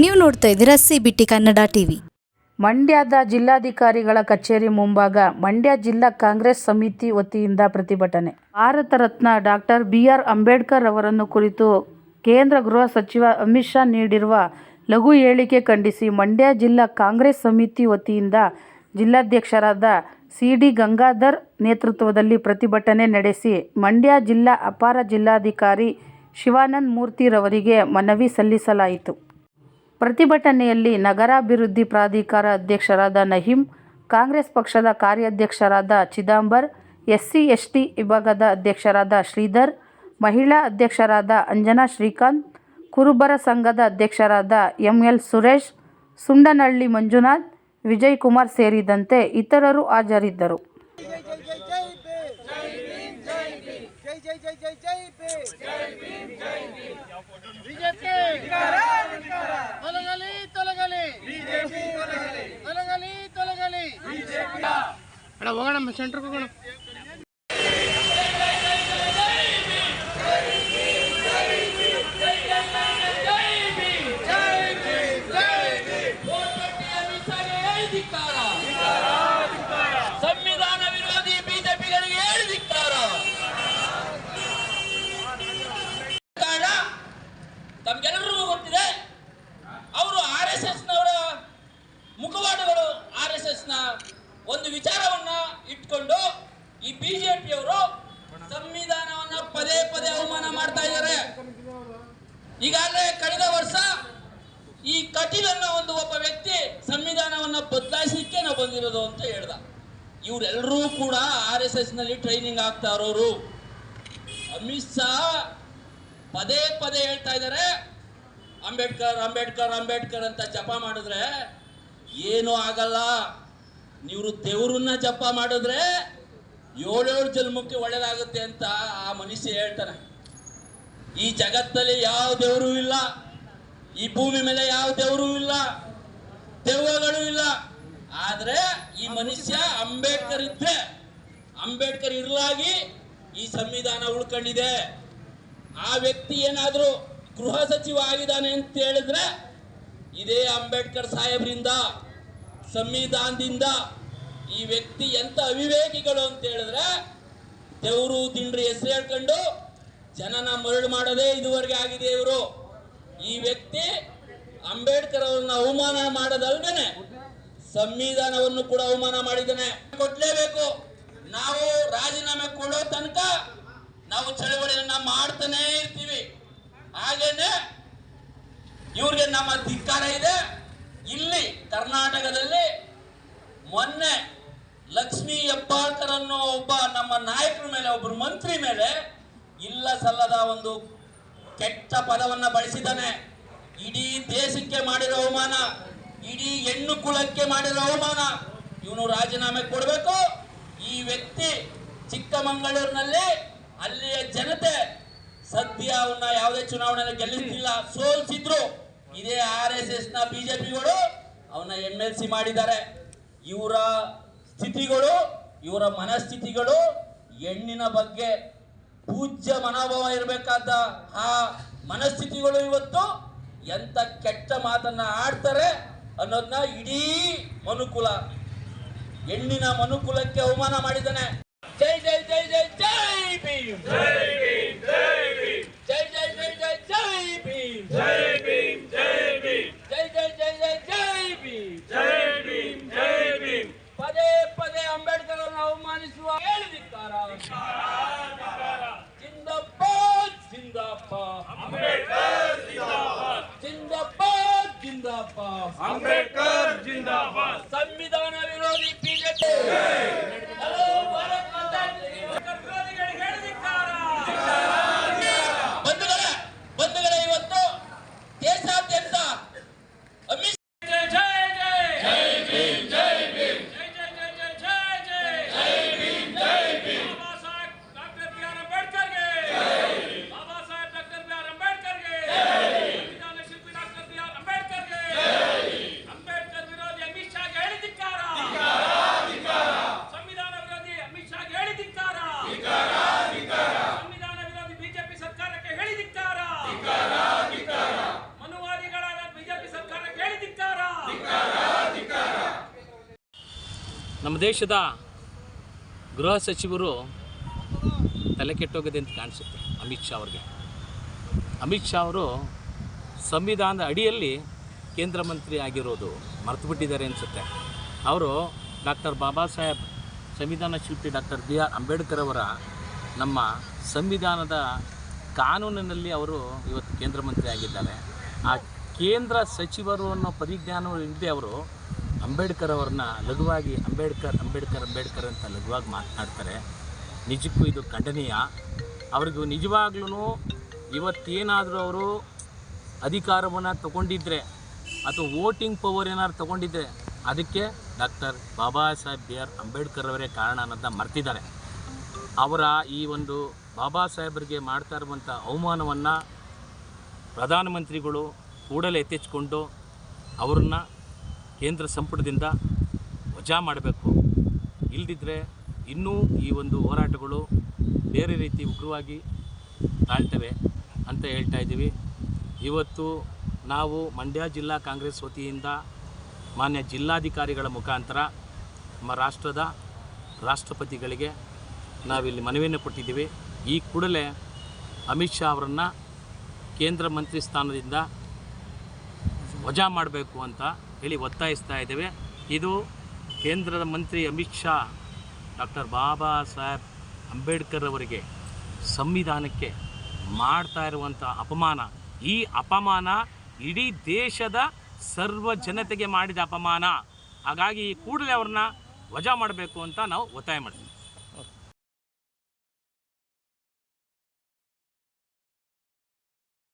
ನೀವು ನೋಡ್ತಾ ಇದ್ದೀರಾ ಸಿ ಬಿ ಕನ್ನಡ ಟಿವಿ ಮಂಡ್ಯದ ಜಿಲ್ಲಾಧಿಕಾರಿಗಳ ಕಚೇರಿ ಮುಂಭಾಗ ಮಂಡ್ಯ ಜಿಲ್ಲಾ ಕಾಂಗ್ರೆಸ್ ಸಮಿತಿ ವತಿಯಿಂದ ಪ್ರತಿಭಟನೆ. Bharat Ratna doctor B R Ambedkar ಅವರನ್ನು ಕುರಿತು ಕೇಂದ್ರ ಗೃಹ ಸಚಿವ ಅಮಿತ್ ಶಾ ನೀಡಿರುವ ಲಘು ಹೇಳಿಕೆ ಖಂಡಿಸಿ ಮಂಡ್ಯ ಜಿಲ್ಲಾ ಕಾಂಗ್ರೆಸ್ ಸಮಿತಿ ವತಿಯಿಂದ ಜಿಲ್ಲಾಧ್ಯಕ್ಷರಾದ ಸಿ ಡಿ ಗಂಗಾಧರ್ ನೇತೃತ್ವದಲ್ಲಿ ಪ್ರತಿಭಟನೆ ನಡೆಸಿ ಮಂಡ್ಯ ಜಿಲ್ಲಾ ಅಪಾರ ಜಿಲ್ಲಾಧಿಕಾರಿ ಶಿವಾನಂದ ಮೂರ್ತಿರವರಿಗೆ ಮನವಿ ಸಲ್ಲಿಸಲಾಯಿತು. ಪ್ರತಿಭಟನೆಯಲ್ಲಿ ನಗರಾಭಿವೃದ್ಧಿ ಪ್ರಾಧಿಕಾರ ಅಧ್ಯಕ್ಷರಾದ ನಹೀಂ ಕಾಂಗ್ರೆಸ್ ಪಕ್ಷದ ಕಾರ್ಯಾಧ್ಯಕ್ಷರಾದ ಚಿದಾಂಬರ್ ಎಸ್ಸಿ ಎಸ್ಟಿ ವಿಭಾಗದ ಅಧ್ಯಕ್ಷರಾದ ಶ್ರೀಧರ್ ಮಹಿಳಾ ಅಧ್ಯಕ್ಷರಾದ ಅಂಜನಾ ಶ್ರೀಕಾಂತ್ ಕುರುಬರ ಸಂಘದ ಅಧ್ಯಕ್ಷರಾದ ಎಂಎಲ್ ಸುರೇಶ್ ಸುಂಡನಹಳ್ಳಿ ಮಂಜುನಾಥ್ ವಿಜಯ್ ಕುಮಾರ್ ಸೇರಿದಂತೆ ಇತರರು ಹಾಜರಿದ್ದರು ಜೈ ಜೈ ಜೈ ಜೈ ಜೈ ಭೀಮ್ ಬಿಜೆಪಿ ಅಣ್ಣ ಹೋಗೋಣ ಸೆಂಟ್ರ್ಗೆ ಹೋಗೋಣ ಮಾಡ್ತಾ ಇದ್ದಾರೆ. ಈಗಾಗಲೇ ಕಳೆದ ವರ್ಷ ಈ ಕಟೀಲನ್ನ ಒಂದು ಒಬ್ಬ ವ್ಯಕ್ತಿ ಸಂವಿಧಾನವನ್ನ ಬದಲಾಯಿಸಲಿಕ್ಕೆ ನಾವು ಬಂದಿರೋದು ಅಂತ ಹೇಳ್ದ. ಇವರೆಲ್ಲರೂ ಕೂಡ ಆರ್ ಎಸ್ ಎಸ್ನಲ್ಲಿ ಟ್ರೈನಿಂಗ್ ಆಗ್ತಾ ಇರೋರು. ಅಮಿತ್ ಶಾ ಪದೇ ಪದೇ ಹೇಳ್ತಾ ಇದ್ದಾರೆ, ಅಂಬೇಡ್ಕರ್ ಅಂಬೇಡ್ಕರ್ ಅಂಬೇಡ್ಕರ್ ಅಂತ ಜಪ ಮಾಡಿದ್ರೆ ಏನೂ ಆಗಲ್ಲ. ನೀವು ದೇವ್ರನ್ನ ಜಪ ಮಾಡಿದ್ರೆ ಏಳೇಳು ಜನ್ಮಕ್ಕೆ ಒಳ್ಳೇದಾಗುತ್ತೆ ಅಂತ ಆ ಮನುಷ್ಯ ಹೇಳ್ತಾನೆ. ಈ ಜಗತ್ತಲ್ಲಿ ಯಾವ ದೇವರು ಇಲ್ಲ. ಈ ಭೂಮಿ ಮೇಲೆ ಯಾವ ದೇವರು ಇಲ್ಲ. ದೆವ್ವಗಳು ಇಲ್ಲ. ಆದ್ರೆ ಈ ಮನುಷ್ಯ ಅಂಬೇಡ್ಕರ್ ಇದ್ದೆ. ಅಂಬೇಡ್ಕರ್ ಇರಲಾಗಿ ಈ ಸಂವಿಧಾನ ಉಳ್ಕೊಂಡಿದೆ. ಆ ವ್ಯಕ್ತಿ ಏನಾದರೂ ಗೃಹ ಸಚಿವ ಆಗಿದ್ದಾನೆ ಅಂತ ಹೇಳಿದ್ರೆ ಇದೇ ಅಂಬೇಡ್ಕರ್ ಸಾಹೇಬ್ರಿಂದ, ಸಂವಿಧಾನದಿಂದ ಈ ವ್ಯಕ್ತಿ ಎಂತ ಅವಿವೇಕಿಗಳು ಅಂತ ಹೇಳಿದ್ರೆ, ದೇವರು ದಿಂಡ್ರಿ ಹೆಸರು ಹೇಳ್ಕೊಂಡು ಜನನ ಮರಳು ಮಾಡದೇ ಇದುವರೆಗೆ ಆಗಿದೆ ಇವರು ಈ ವ್ಯಕ್ತಿ ಅಂಬೇಡ್ಕರ್ ಅವರನ್ನ ಅವಮಾನ ಮಾಡೋದಲ್ದೇನೆ ಸಂವಿಧಾನವನ್ನು ಕೂಡ ಅವಮಾನ ಮಾಡಿದ್ದಾನೆ. ಕೊಡ್ಲೇಬೇಕು. ನಾವು ರಾಜೀನಾಮೆ ಕೊಡೋ ತನಕ ನಾವು ಚಳವಳಿಯನ್ನ ಮಾಡ್ತಾನೆ ಇರ್ತೀವಿ. ಹಾಗೇನೆ ಇವ್ರಿಗೆ ನಮ್ಮ ಧಿಕ್ಕಾರ ಇದೆ. ಇಲ್ಲಿ ಕರ್ನಾಟಕದಲ್ಲಿ ಮೊನ್ನೆ ಲಕ್ಷ್ಮೀ ಹೆಬ್ಬಾಳ್ಕರ್ ಅನ್ನೋ ಒಬ್ಬ ನಮ್ಮ ನಾಯಕರ ಮೇಲೆ, ಒಬ್ಬರು ಮಂತ್ರಿ ಮೇಲೆ ಇಲ್ಲ ಸಲ್ಲದ ಒಂದು ಕೆಟ್ಟ ಪದವನ್ನ ಬಳಸಿದ್ದಾನೆ. ಇಡೀ ದೇಶಕ್ಕೆ ಮಾಡಿರೋ ಅವಮಾನ, ಇಡೀ ಹೆಣ್ಣು ಕುಲಕ್ಕೆ ಮಾಡಿರೋ ಅವಮಾನ, ಇವನು ರಾಜೀನಾಮೆ ಕೊಡಬೇಕು. ಈ ವ್ಯಕ್ತಿ ಚಿಕ್ಕಮಗಳೂರಿನಲ್ಲಿ ಅಲ್ಲಿಯ ಜನತೆ ಸದ್ಯ ಅವನ್ನ ಯಾವುದೇ ಚುನಾವಣೆಯಲ್ಲಿ ಗೆಲ್ಲಿಸ್ತಿಲ್ಲ ಸೋಲ್ಸಿದ್ರು. ಇದೇ ಆರ್ ಎಸ್ ಎಸ್ನ ಬಿಜೆಪಿಗಳು ಅವನ್ನ ಎಂ ಎಲ್ ಸಿ ಮಾಡಿದ್ದಾರೆ. ಇವರ ಸ್ಥಿತಿಗಳು, ಇವರ ಮನಸ್ಥಿತಿಗಳು ಹೆಣ್ಣಿನ ಬಗ್ಗೆ ಪೂಜ್ಯ ಮನೋಭಾವ ಇರಬೇಕಾದ ಆ ಮನಸ್ಥಿತಿಗಳು ಇವತ್ತು ಎಂತ ಕೆಟ್ಟ ಮಾತನ್ನ ಆಡ್ತಾರೆ ಅನ್ನೋದನ್ನ ಇಡೀ ಮನುಕುಲ, ಹೆಣ್ಣಿನ ಮನುಕುಲಕ್ಕೆ ಅವಮಾನ ಮಾಡಿದ್ದಾನೆ. ಜೈ ಜೈ ಜೈ ಜೈ ಜೈ ಭೀಮ್. ಜೈ ಜೈ ಜೈ ಜೈ ಜೈ ಭೀಮ್. ಜೈ ಜೈ ಜೈ ಜೈ ಜೈ ಭೀಮ್. ಪದೇ ಪದೇ ಅಂಬೇಡ್ಕರ್ ಅವಮಾನಿಸುವ ಹೇಳಿದಿದ್ದಾರ अंबेडकर जिंदाबाद। जिंदाबाद जिंदाबाद। अंबेडकर जिंदाबाद। ದೇಶದ ಗೃಹ ಸಚಿವರು ತಲೆ ಕೆಟ್ಟೋಗಿದೆ ಅಂತ ಕಾಣಿಸುತ್ತೆ ಅಮಿತ್ ಶಾ ಅವ್ರಿಗೆ. ಅಮಿತ್ ಶಾ ಅವರು ಸಂವಿಧಾನದ ಅಡಿಯಲ್ಲಿ ಕೇಂದ್ರ ಮಂತ್ರಿ ಆಗಿರೋದು ಮರೆತು ಬಿಟ್ಟಿದ್ದಾರೆ ಅನಿಸುತ್ತೆ. ಅವರು ಡಾಕ್ಟರ್ ಬಾಬಾ ಸಾಹೇಬ್, ಸಂವಿಧಾನ ಶಿಲ್ಪಿ ಡಾಕ್ಟರ್ ಬಿ ಆರ್ ಅಂಬೇಡ್ಕರ್ ಅವರ ನಮ್ಮ ಸಂವಿಧಾನದ ಕಾನೂನಿನಲ್ಲಿ ಅವರು ಇವತ್ತು ಕೇಂದ್ರ ಮಂತ್ರಿ ಆಗಿದ್ದಾರೆ. ಆ ಕೇಂದ್ರ ಸಚಿವರು ಅನ್ನೋ ಪರಿಜ್ಞಾನ ಇಲ್ಲದೆ ಅವರು ಅಂಬೇಡ್ಕರ್ ಅವ್ರನ್ನ ಲಘುವಾಗಿ ಅಂಬೇಡ್ಕರ್ ಅಂಬೇಡ್ಕರ್ ಅಂಬೇಡ್ಕರ್ ಅಂತ ಲಘುವಾಗಿ ಮಾತನಾಡ್ತಾರೆ. ನಿಜಕ್ಕೂ ಇದು ಖಂಡನೀಯ. ಅವ್ರಿಗೂ ನಿಜವಾಗ್ಲೂ ಇವತ್ತೇನಾದರೂ ಅವರು ಅಧಿಕಾರವನ್ನು ತಗೊಂಡಿದ್ದರೆ ಅಥವಾ ವೋಟಿಂಗ್ ಪವರ್ ಏನಾದ್ರು ತಗೊಂಡಿದ್ದರೆ ಅದಕ್ಕೆ doctor Baba Saheb B R Ambedkar ಅವರೇ ಕಾರಣ ಅನ್ನೋದನ್ನ ಮರ್ತಿದ್ದಾರೆ. ಅವರ ಈ ಒಂದು ಬಾಬಾ ಸಾಹೇಬರಿಗೆ ಮಾಡ್ತಾ ಇರುವಂಥ ಅವಮಾನವನ್ನು ಪ್ರಧಾನಮಂತ್ರಿಗಳು ಕೂಡಲೇ ಎತ್ತೆಚ್ಕೊಂಡು ಅವ್ರನ್ನ ಕೇಂದ್ರ ಸಂಪುಟದಿಂದ ವಜಾ ಮಾಡಬೇಕು. ಇಲ್ಲದಿದ್ದರೆ ಇನ್ನೂ ಈ ಒಂದು ಹೋರಾಟಗಳು ಬೇರೆ ರೀತಿ ಉಗ್ರವಾಗಿ ತಾಳ್ತವೆ ಅಂತ ಹೇಳ್ತಾ ಇದ್ದೀವಿ. ಇವತ್ತು ನಾವು ಮಂಡ್ಯ ಜಿಲ್ಲಾ ಕಾಂಗ್ರೆಸ್ ವತಿಯಿಂದ ಮಾನ್ಯ ಜಿಲ್ಲಾಧಿಕಾರಿಗಳ ಮುಖಾಂತರ ನಮ್ಮ ರಾಷ್ಟ್ರದ ರಾಷ್ಟ್ರಪತಿಗಳಿಗೆ ನಾವಿಲ್ಲಿ ಮನವಿಯನ್ನು ಕೊಟ್ಟಿದ್ದೀವಿ. ಈ ಕೂಡಲೇ ಅಮಿತ್ ಶಾ ಅವರನ್ನು ಕೇಂದ್ರ ಮಂತ್ರಿ ಸ್ಥಾನದಿಂದ ವಜಾ ಮಾಡಬೇಕು ಅಂತ ಹೇಳಿ ಒತ್ತಾಯಿಸ್ತಾ ಇದ್ದೇವೆ. ಇದು ಕೇಂದ್ರದ ಮಂತ್ರಿ ಅಮಿತ್ ಶಾ, ಡಾಕ್ಟರ್ ಬಾಬಾ ಸಾಹೇಬ್ ಅಂಬೇಡ್ಕರ್ ಅವರಿಗೆ ಸಂವಿಧಾನಕ್ಕೆ ಮಾಡ್ತಾ ಇರುವಂಥ ಅಪಮಾನ. ಈ ಅಪಮಾನ ಇಡೀ ದೇಶದ ಸರ್ವ ಜನತೆಗೆ ಮಾಡಿದ ಅಪಮಾನ. ಹಾಗಾಗಿ ಕೂಡಲೇ ಅವ್ರನ್ನ ವಜಾ ಮಾಡಬೇಕು ಅಂತ ನಾವು ಒತ್ತಾಯ ಮಾಡ್ತೀವಿ.